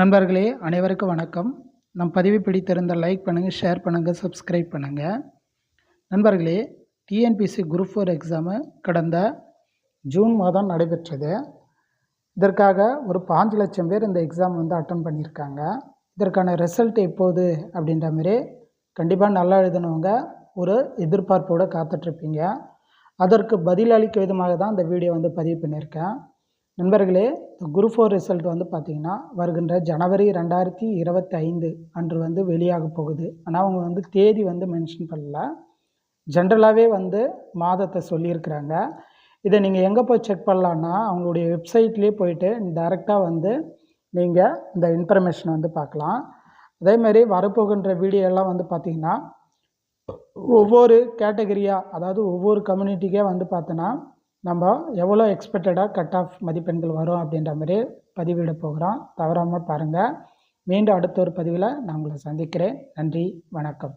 நண்பர்களே அனைவருக்கும் வணக்கம். நம் பதிவு பிடித்திருந்தால் லைக் பண்ணுங்கள் ஷேர் பண்ணுங்கள் சப்ஸ்கிரைப் பண்ணுங்கள் நண்பர்களே டிஎன்பிசி குரூப் ஃபோர் எக்ஸாமு கடந்த ஜூன் மாதம் நடைபெற்றது. இதற்காக ஒரு பாஞ்சு லட்சம் பேர் இந்த எக்ஸாம் வந்து அட்டன் பண்ணியிருக்காங்க. இதற்கான ரிசல்ட் எப்போது அப்படின்ற மாதிரி கண்டிப்பாக நல்லா எழுதினவங்க ஒரு எதிர்பார்ப்போடு காத்துட்ருப்பீங்க அதற்கு பதிலளிக்க விதமாக தான் இந்த வீடியோ வந்து பதிவு பண்ணியிருக்கேன். நண்பர்களே குரூப் ஃபோர் ரிசல்ட் வந்து பார்த்திங்கன்னா வருகின்ற ஜனவரி ரெண்டாயிரத்தி இருபத்தி ஐந்து அன்று வந்து வெளியாக போகுது. ஆனால் அவங்க வந்து தேதி வந்து மென்ஷன் பண்ணல. ஜென்ரலாகவே வந்து மாதத்தை சொல்லியிருக்கிறாங்க. இதை நீங்கள் எங்கே போய் செக் பண்ணலான்னா அவங்களுடைய வெப்சைட்லேயே போயிட்டு டைரெக்டாக வந்து நீங்கள் இந்த இன்ஃபர்மேஷனை வந்து பார்க்கலாம். அதேமாரி வரப்போகின்ற வீடியோ எல்லாம் வந்து பார்த்திங்கன்னா ஒவ்வொரு கேட்டகரியாக அதாவது ஒவ்வொரு கம்யூனிட்டிக்கே வந்து பார்த்தோன்னா நம்ம எவ்வளோ எக்ஸ்பெக்டடாக கட் ஆஃப் மதிப்பெண்கள் வரும் அப்படின்ற மாதிரி பதிவிட போகிறோம். தவறாமல் பாருங்கள் மீண்டும் அடுத்த ஒரு பதிவில் நான் உங்களை சந்திக்கிறேன். நன்றி வணக்கம்.